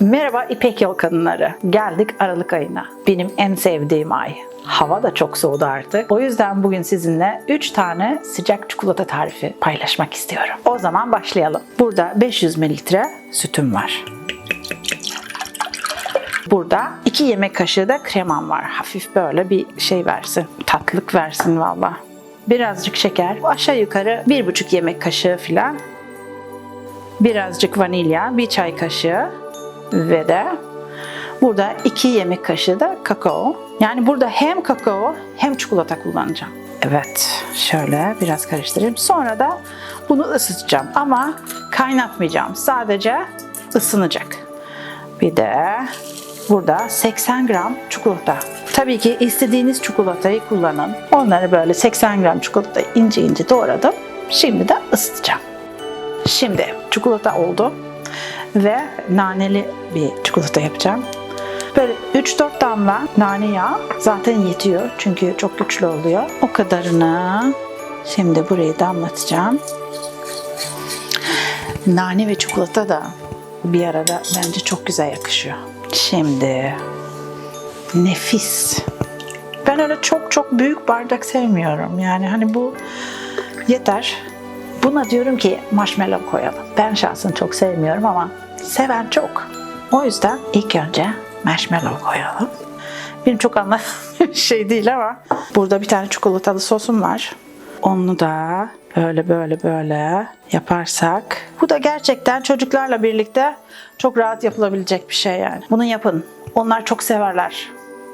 Merhaba İpek Yol Kadınları. Geldik Aralık ayına. Benim en sevdiğim ay. Hava da çok soğudu artık. O yüzden bugün sizinle 3 tane sıcak çikolata tarifi paylaşmak istiyorum. O zaman başlayalım. Burada 500 mililitre sütüm var. Burada 2 yemek kaşığı da kremam var. Hafif böyle bir şey versin. Tatlılık versin valla. Birazcık şeker. Aşağı yukarı 1,5 yemek kaşığı falan. Birazcık vanilya, bir çay kaşığı ve de burada 2 yemek kaşığı da kakao. Yani burada hem kakao hem çikolata kullanacağım. Evet, şöyle biraz karıştırayım. Sonra da bunu ısıtacağım ama kaynatmayacağım. Sadece ısınacak. Bir de burada 80 gram çikolata. Tabii ki istediğiniz çikolatayı kullanın. Onları böyle 80 gram çikolata ince ince doğradım. Şimdi de ısıtacağım. Şimdi çikolata oldu ve naneli bir çikolata yapacağım. Böyle 3-4 damla nane yağı zaten yetiyor çünkü çok güçlü oluyor. O kadarını şimdi buraya damlatacağım. Nane ve çikolata da bir arada bence çok güzel yakışıyor. Şimdi nefis. Ben öyle çok çok büyük bardak sevmiyorum. Yani hani bu yeter. Buna diyorum ki marshmallow koyalım. Ben şahsen çok sevmiyorum ama seven çok. O yüzden ilk önce marshmallow koyalım. Benim çok anladığım şey değil ama burada bir tane çikolatalı sosum var. Onu da böyle böyle böyle yaparsak bu da gerçekten çocuklarla birlikte çok rahat yapılabilecek bir şey yani. Bunu yapın. Onlar çok severler.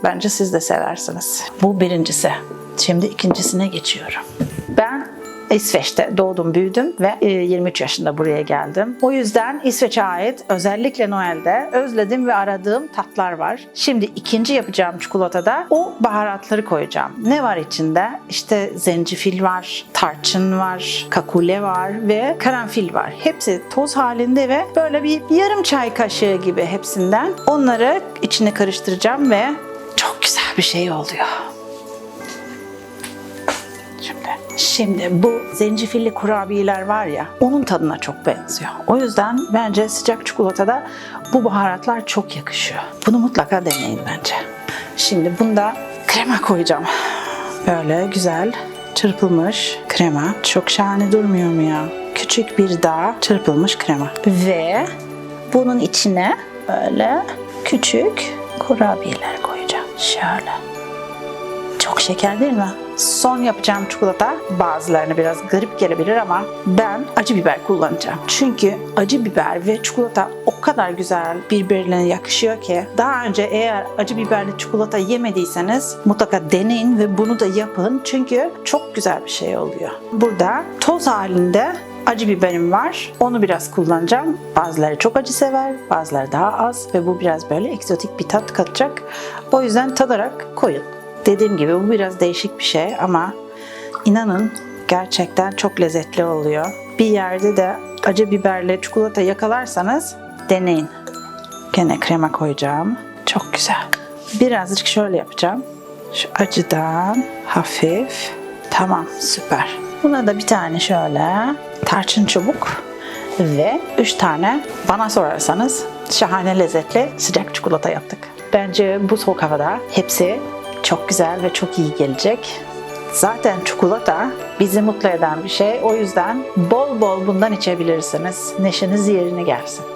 Bence siz de seversiniz. Bu birincisi. Şimdi ikincisine geçiyorum. Ben İsveç'te doğdum, büyüdüm ve e, 23 yaşında buraya geldim. O yüzden İsveç'e ait özellikle Noel'de özledim ve aradığım tatlar var. Şimdi ikinci yapacağım çikolatada o baharatları koyacağım. Ne var içinde? İşte zencefil var, tarçın var, kakule var ve karanfil var. Hepsi toz halinde ve böyle bir yarım çay kaşığı gibi hepsinden. Onları içine karıştıracağım ve çok güzel bir şey oluyor. Şimdi, bu zencefilli kurabiyeler var ya onun tadına çok benziyor. O yüzden bence sıcak çikolatada bu baharatlar çok yakışıyor. Bunu mutlaka deneyin bence. Şimdi bunda krema koyacağım. Böyle güzel çırpılmış krema. Çok şahane durmuyor mu ya? Küçük bir daha çırpılmış krema. Ve bunun içine böyle küçük kurabiyeler koyacağım. Şöyle. Çok şeker değil mi? Son yapacağım çikolata bazılarına biraz garip gelebilir ama ben acı biber kullanacağım. Çünkü acı biber ve çikolata o kadar güzel birbirine yakışıyor ki daha önce eğer acı biberli çikolata yemediyseniz mutlaka deneyin ve bunu da yapın. Çünkü çok güzel bir şey oluyor. Burada toz halinde acı biberim var. Onu biraz kullanacağım. Bazıları çok acı sever, bazıları daha az ve bu biraz böyle egzotik bir tat katacak. O yüzden tadarak koyun. Dediğim gibi bu biraz değişik bir şey ama inanın gerçekten çok lezzetli oluyor. Bir yerde de acı biberli çikolata yakalarsanız deneyin. Gene krema koyacağım. Çok güzel. Birazcık şöyle yapacağım. Şu acıdan hafif. Tamam süper. Buna da bir tane şöyle tarçın çubuk ve 3 tane bana sorarsanız şahane lezzetli sıcak çikolata yaptık. Bence bu soğuk havada hepsi çok güzel ve çok iyi gelecek. Zaten çikolata bizi mutlu eden bir şey. O yüzden bol bol bundan içebilirsiniz. Neşeniz yerine gelsin.